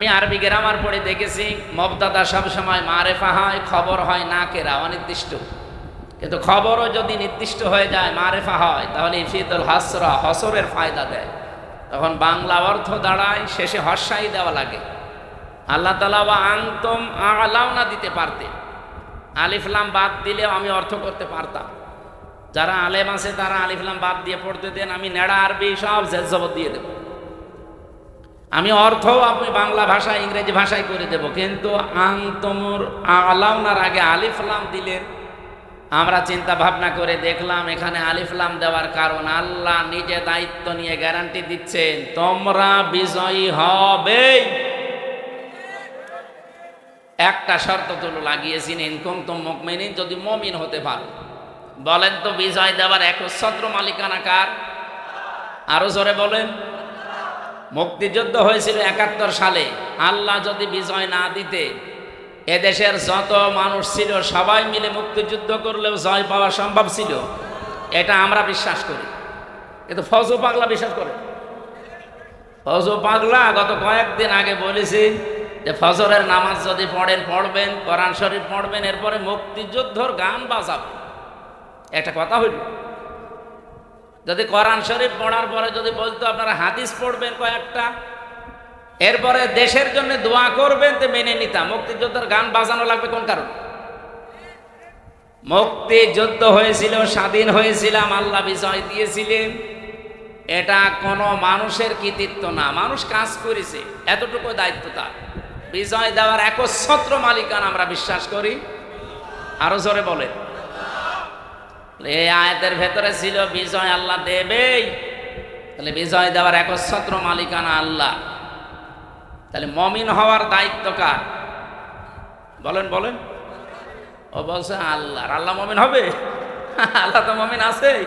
আমি আরবি গ্রামার পড়ে দেখেছি মবদাদা সবসময় মারেফা হয়, খবর হয় না কেরা, অনির্দিষ্ট। কিন্তু খবরও যদি নির্দিষ্ট হয়ে যায়, মারেফা হয়, তাহলে ইফিদুল হাসরা, হসরের ফায়দা দেয়। তখন বাংলা অর্থ দাঁড়ায়, শেষে হর্ষাই দেওয়া লাগে। আল্লাহ তালা বা আন্তম আলাও না দিতে পারতে। আলিফলাম বাদ দিলেও আমি অর্থ করতে পারতাম। যারা আলেম আছে, তারা আলিফলাম বাদ দিয়ে পড়তে দেন, আমি নেড়া আরবি সব জেজবত দিয়ে দেবো। আমি অর্থ আপনি বাংলা ভাষা, ইংরেজি ভাষায় করে দেব, কিন্তু আং তোমর আলাউনার আগে আলিফলাম দিলেন। আমরা চিন্তা ভাবনা করে দেখলাম, এখানে আলিফলাম দেওয়ার কারণ আল্লাহ নিজে দায়িত্ব নিয়ে গ্যারান্টি দিচ্ছেন, তোমরা বিজয়ী হবে একটা শর্ত তুলো লাগিয়েছেন ইনকম তো মুকমিনিন যদি মমিন হতে পারো। বলেন তো, বিজয় দেওয়ার একচ্ছত্র মালিকানা কার? আরও জোরে বলেন। মুক্তিযুদ্ধ হয়েছিল একাত্তর সালে। আল্লাহ যদি বিজয় না দিতে, এদেশের যত মানুষ ছিল সবাই মিলে মুক্তিযুদ্ধ করলেও জয় পাওয়া সম্ভব ছিল। এটা আমরা বিশ্বাস করি। কিন্তু ফজু পাগলা বিশ্বাস করে। ফজু পাগলা গত কয়েকদিন আগে বলেছি যে ফজরের নামাজ যদি পড়েন, পড়বেন, কোরআন শরীফ পড়বেন, এরপরে মুক্তিযুদ্ধর গান বাজাবেন। একটা কথা হইল। যদি কোরআন শরীফ পড়ার পরে যদি বলতো, আপনারা হাদিস পড়বেন কয়েকটা, এরপরে দেশের জন্য দোয়া করবেন, তো মেনে নিতাম। মুক্তিযোদ্ধার গান বাজানো লাগবে কোন কারণ? মুক্তিযুদ্ধ হয়েছিল, স্বাধীন হয়েছিলাম, আল্লাহ বিজয় দিয়েছিলেন। এটা কোনো মানুষের কৃতিত্ব না। মানুষ কাজ করেছে, এতটুকু দায়িত্ব তার। বিজয় দেওয়ার একচ্ছত্র মালিকান আমরা বিশ্বাস করি। আরও জোরে বলেন। এই আয়াতের ভেতরে ছিল বিজয় আল্লাহ দেবেই। তাহলে বিজয় দেওয়ার একচ্ছত্র মালিকানা আল্লাহ। তাহলে মমিন হওয়ার দায়িত্ব কার? বলেন বলেন। ও বলছে আল্লাহ। আল্লাহ মমিন হবে? আল্লাহ তো মমিন আছে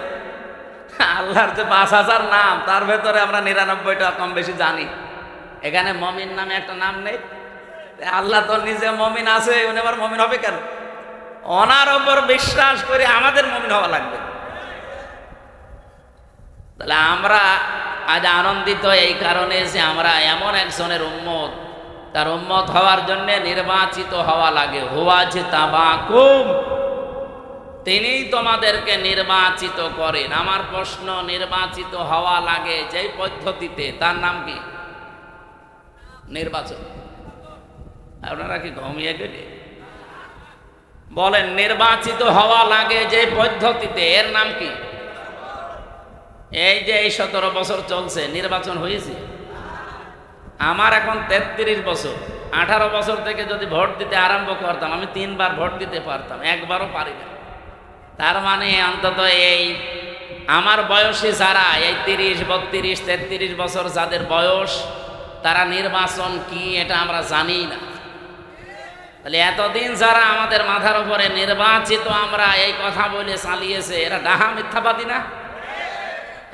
আল্লাহর যে পাঁচ হাজার নাম, তার ভেতরে আমরা নিরানব্বইটা কম বেশি জানি। এখানে মমিন নামে একটা নাম নেই। আল্লাহ তো নিজে মমিন আছে, উনি আবার মমিন হবে কেন? ওনার ওপর বিশ্বাস করে আমাদের মমিন হওয়া লাগবে। তাহলে আমরা আজ আনন্দিত এই কারণে যে আমরা এমন একজনের উম্মত, তার উম্মত হওয়ার জন্য নির্বাচিত হওয়া লাগে। হওয়া যে তাবাকুম তিনিই তোমাদেরকে নির্বাচিত করেন। আমার প্রশ্ন, নির্বাচিত হওয়া লাগে যেই পদ্ধতিতে? তার নাম কি? নির্বাচন। আপনারা কি ঘুমিয়ে গেলে? বলেন, নির্বাচিত হওয়া লাগে যে পদ্ধতিতে। এর নাম কি? এই যে এই সতেরো বছর চলছে, নির্বাচন হয়েছে? আমার এখন তেত্রিশ বছর। আঠারো বছর থেকে যদি ভোট দিতে আরম্ভ করতাম, আমি তিনবার ভোট দিতে পারতাম, একবারও পারি না। তার মানে অন্তত এই আমার বয়সী যারা, এই তিরিশ, বত্রিশ, তেত্রিশ বছর যাদের বয়স, তারা নির্বাচন কি, এটা আমরা জানি না। তাহলে এতদিন যারা আমাদের মাথার উপরে নির্বাচিত আমরা এই কথা বলে চালিয়েছে, এরা ডাহা মিথ্যাবাদী না?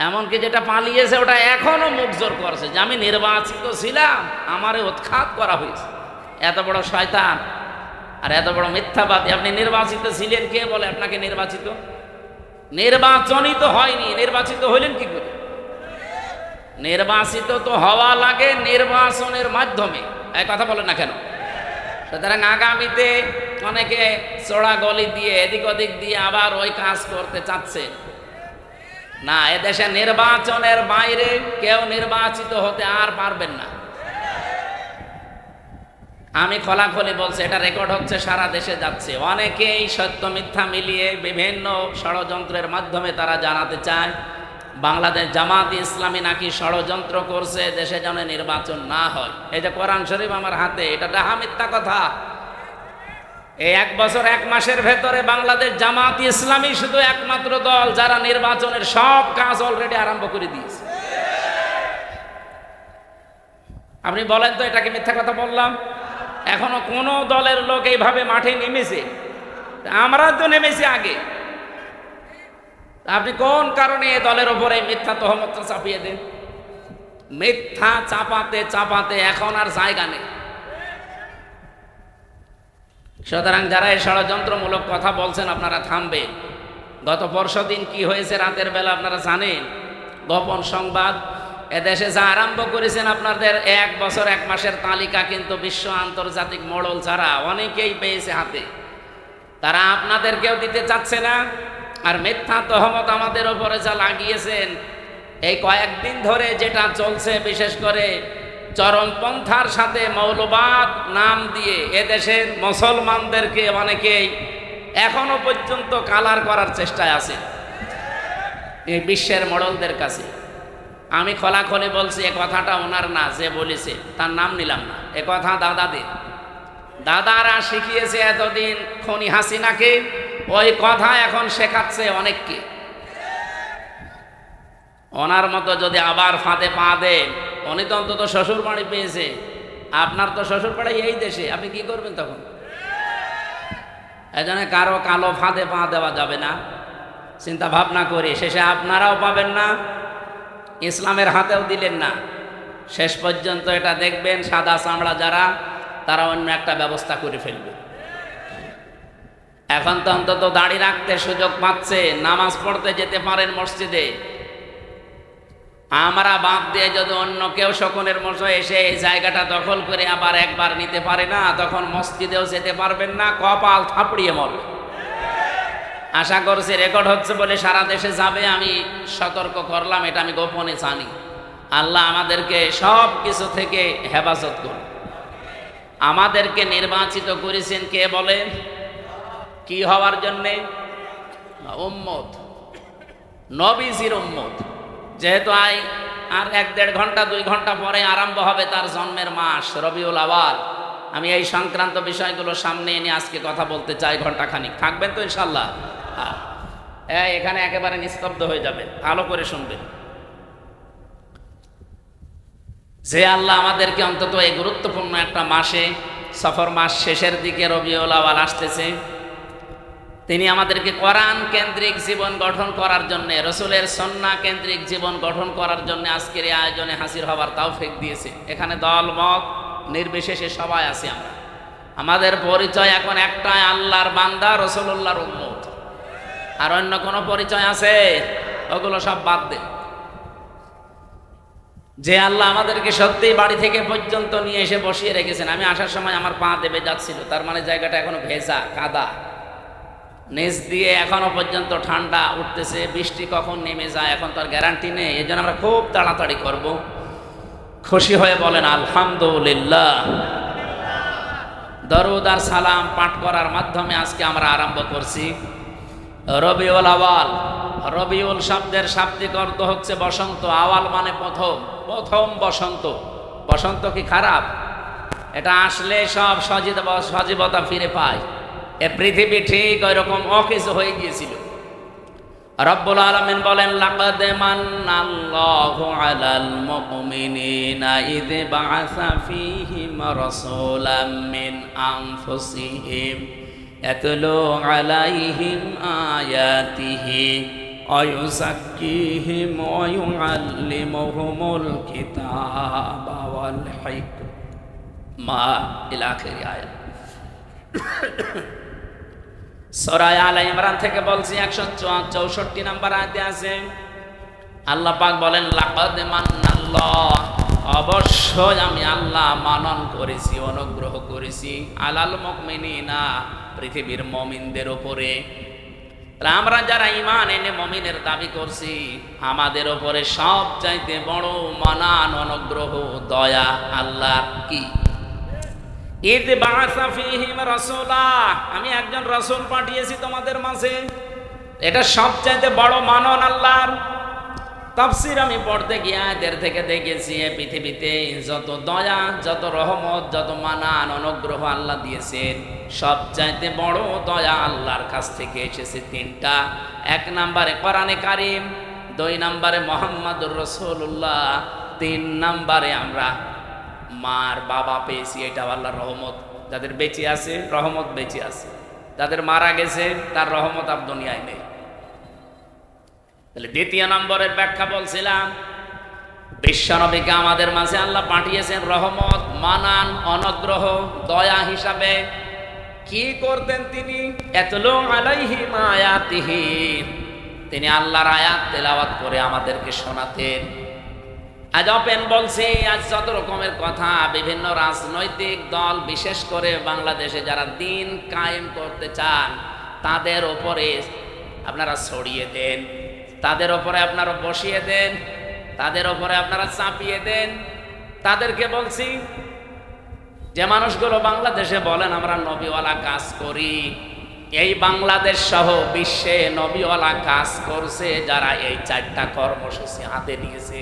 এমনকি যেটা পালিয়েছে, ওটা এখনও মুখ জোর করছে যে আমি নির্বাচিত ছিলাম, আমারে উৎখাত করা হয়েছে। এত বড় শয়তান আর এত বড় মিথ্যাবাদী। আপনি নির্বাচিত ছিলেন কে বলে আপনাকে নির্বাচিত? নির্বাচনই তো হয়নি, নির্বাচিত হইলেন কি করে? নির্বাচিত তো হওয়া লাগে নির্বাচনের মাধ্যমে। কথা বলেন না কেন? সুতরাং আগামীতে অনেকে চড়া গলি দিয়ে, এদিক ওদিক দিয়ে আবার ওই কাজ করতে চাচ্ছে। না, এদেশে নির্বাচনের বাইরে কেউ নির্বাচিত হতে আর পারবেন না। আমি খোলাখলি বলছি, এটা রেকর্ড হচ্ছে, সারা দেশে যাচ্ছে। অনেকেই সত্য মিথ্যা মিলিয়ে বিভিন্ন ষড়যন্ত্রের মাধ্যমে তারা জানাতে চায়। বাংলাদেশ জামাত ইসলামী নাকি ষড়যন্ত্র করছে, দেশে যেন নির্বাচন না হয়। এই যে কোরআন শরীফ আমার হাতে, এটা ডাহা মিথ্যা কথা। এই এক বছর, এক মাসের ভেতরে বাংলাদেশ জামাত ইসলামী শুধু একমাত্র দল যারা নির্বাচনের সব কাজ অলরেডি আরম্ভ করে দিয়েছে। আপনি বলেন তো এটাকে মিথ্যা কথা বললাম? এখনও কোনো দলের লোক এইভাবে মাঠে নেমেছে? আমরা তো নেমেছি আগে। আপনি কোন কারণে এ দলের ওপরে মিথ্যা তহমতটা চাপিয়ে দেন? মিথ্যা চাপাতে চাপাতে এখন আর জায়গা নেই। সুতরাং যারা এই ষড়যন্ত্রমূলক কথা বলছেন, আপনারা থামবেন। গত পরশু দিন কি হয়েছে রাতের বেলা আপনারা জানেন? গোপন সংবাদ, এদেশে যা আরম্ভ করেছেন আপনাদের এক বছর, এক মাসের তালিকা কিন্তু বিশ্ব আন্তর্জাতিক মডল ছাড়া অনেকেই পেয়েছে হাতে। তারা আপনাদেরকেও দিতে চাচ্ছে না। আর মিথ্যা তহমত আমাদের ওপরে যা লাগিয়েছেন, এই কয়েকদিন ধরে যেটা চলছে বিশেষ করে চরমপন্থার সাথে মৌলবাদ নাম দিয়ে এদেশের মুসলমানদেরকে অনেকেই এখনও পর্যন্ত কালার করার চেষ্টায় আছে। এই বিশ্বের মডলদের কাছে। আমি খোলাখলি বলছি, এ কথাটা ওনার না, যে বলেছে, তার নাম নিলাম না। এ কথা দাদাদের। দাদারা শিখিয়েছে এতদিন খনি হাসিনাকে, ওই কথা এখন শেখাচ্ছে অনেককে। ওনার মতো যদি আবার ফাঁদে পা দেন, উনি তো অন্তত শ্বশুর বাড়ি পেয়েছে। আপনার তো শ্বশুর বাড়ি এই দেশে, আপনি কি করবেন তখন? এজন্য কারও কালো ফাঁদে পা দেওয়া যাবে না। চিন্তা ভাবনা করি, শেষে আপনারাও পাবেন না, ইসলামের হাতেও দিলেন না। শেষ পর্যন্ত এটা দেখবেন সাদা চামড়া যারা তারা অন্য একটা ব্যবস্থা করে ফেলবে। এখন তো অন্তত দাড়ি রাখতে সুযোগ পাচ্ছে, নামাজ পড়তে যেতে পারেন মসজিদে। আমরা বাদ দিয়ে যদি অন্য কেউ শকুনের মতো এসে এই জায়গাটা দখল করে আবার একবার নিতে পারে না, তখন মসজিদেও যেতে পারবেন না, কপাল থাপড়িয়ে মরবে। আশা করছি রেকর্ড হচ্ছে বলে সারা দেশে যাবে, আমি সতর্ক করলাম, এটা আমি গোপনে জানি। আল্লাহ আমাদেরকে সব কিছু থেকে হেফাজত করুন। আমাদেরকে নির্বাচিত করেছেন কে বলেন কি হওয়ার জন্যে? উম্মত। নবীজির উম্মত। যেহেতু আই আর এক দেড় ঘণ্টা, দুই ঘণ্টা পরে আরম্ভ হবে তার জন্মের মাস, রবিউল আওয়াল। আমি এই সংক্রান্ত বিষয়গুলো সামনে এনে আজকে কথা বলতে চাই ঘণ্টা খানিক থাকবেন তো ইনশাল্লাহ হ্যাঁ। এখানে একেবারে নিস্তব্ধ হয়ে যাবে। ভালো করে শুনবেন। যে আল্লাহ আমাদেরকে অন্তত এই গুরুত্বপূর্ণ একটা মাসে, সফর মাস শেষের দিকে রবিউল আওয়াল আসতেছে। তিনি আমাদেরকে কোরআন কেন্দ্রিক জীবন গঠন করার জন্য, রসুলের সন্না কেন্দ্রিক জীবন গঠন করার জন্য আজকের এই আয়োজনে হাসির হবার তাও ফেক দিয়েছে। এখানে দল, মত, নির্বিশেষে সবাই আছি আমরা। আমাদের পরিচয় এখন একটাই, আল্লাহর বান্দা রসুল্লাহর উন্মত আর অন্য কোনো পরিচয় আছে? ওগুলো সব বাদ দে। যে আল্লাহ আমাদেরকে সত্যিই বাড়ি থেকে পর্যন্ত নিয়ে এসে বসিয়ে রেখেছেন। আমি আসার সময় আমার পা দেবে যাচ্ছিল, তার মানে জায়গাটা এখনও ভেজা, কাদা। নিচ দিয়ে এখনও পর্যন্ত ঠান্ডা উঠতেছে, বৃষ্টি কখন নেমে যায় এখন তার গ্যারান্টি নেই এই জন্য আমরা খুব তাড়াতাড়ি করব। খুশি হয়ে বলেন, আলহামদুলিল্লাহ। দরুদ আর সালাম পাঠ করার মাধ্যমে আজকে আমরা আরম্ভ করছি। রবিউল আওয়াল রবিউল শব্দের শাব্দিক অর্থ হচ্ছে বসন্ত। আওয়াল মানে প্রথম। প্রথম বসন্ত। বসন্ত কি খারাপ? এটা আসলে সব সজীব সজীবতা ফিরে পায়। এ পৃথিবী ঠিক ওই রকম অকেজ হয়ে গিয়েছিল। রব্বুল আলামিন বলেন, লাকাদ মান্নাল্লাহু আলাল মুমিনিনা ইদ বাআসা ফীহিম রাসূলাম মিন আনফুসিহিম। ইয়াতলু আলাইহিম আয়াতিহি। ويزكيهم ويعلمهم الكتاب والحكمة إلى آخر آية সরাই আলা ইমরান থেকে বলছি একশো চৌষট্টি নাম্বার আয়তে আছে আল্লাহ পাক বলেন লাকাদ মান্নাল্লাহ অবশ্যই আমি আল্লাহ মানন করেছি অনুগ্রহ করেছি আলাল মুমিনিনা পৃথিবীর মমিনদের উপরে আমরা যারা ইমান এনে মমিনের দাবি করছি, আমাদের ওপরে সব চাইতে বড় মানান, অনুগ্রহ, দয়া আল্লাহ কি? আমি একজন রসুল পাঠিয়েছি তোমাদের মাঝে। এটা সবচাইতে বড় মানন আল্লাহর। তাফসির আমি পড়তে গিয়ে এদের থেকে দেখেছি এ পৃথিবীতে যত দয়া, যত রহমত, যত মানান, অনুগ্রহ আল্লাহ দিয়েছেন, সবচাইতে বড় দয়া আল্লাহর কাছ থেকে এসেছে তিনটা। এক নম্বরে কোরআনে কারিম, দুই নম্বরে মোহাম্মদুর রসুল্লাহ তিন নম্বরে আমরা মার বাবা পেয়েছি এটা আল্লাহর রহমত। যাদের বেঁচে আছে, রহমত বেঁচে আছে। যাদের মারা গেছে, তার রহমত আর দুনিয়ায় নেই। তাহলে দ্বিতীয় নম্বরের ব্যাখ্যা বলছিলাম বিশ্বনবীকে আমাদের মাঝে আল্লাহ পাঠিয়েছেন রহমত মানান অনগ্রহ দয়া হিসাবে। কি করতেন তিনি? এতলো আলাইহি তিনি আল্লাহর আয়াত তেলাওয়াত করে আমাদেরকে শোনাতেন। আজ ওপেন বলছি আজ যত রকমের কথা বিভিন্ন রাজনৈতিক দল বিশেষ করে বাংলাদেশে যারা দিন কায়েম করতে চান তাদের ওপরে আপনারা ছড়িয়ে দেন। তাদের ওপরে আপনারা বসিয়ে দেন, তাদের ওপরে আপনারা চাপিয়ে দেন। তাদেরকে বলছি, যে মানুষগুলো বাংলাদেশে বলেন, আমরা নবীওয়ালা কাজ করি। এই বাংলাদেশ সহ বিশ্বে নবীওয়ালা কাজ করছে, যারা এই চারটা কর্মসূচি হাতে নিয়েছে।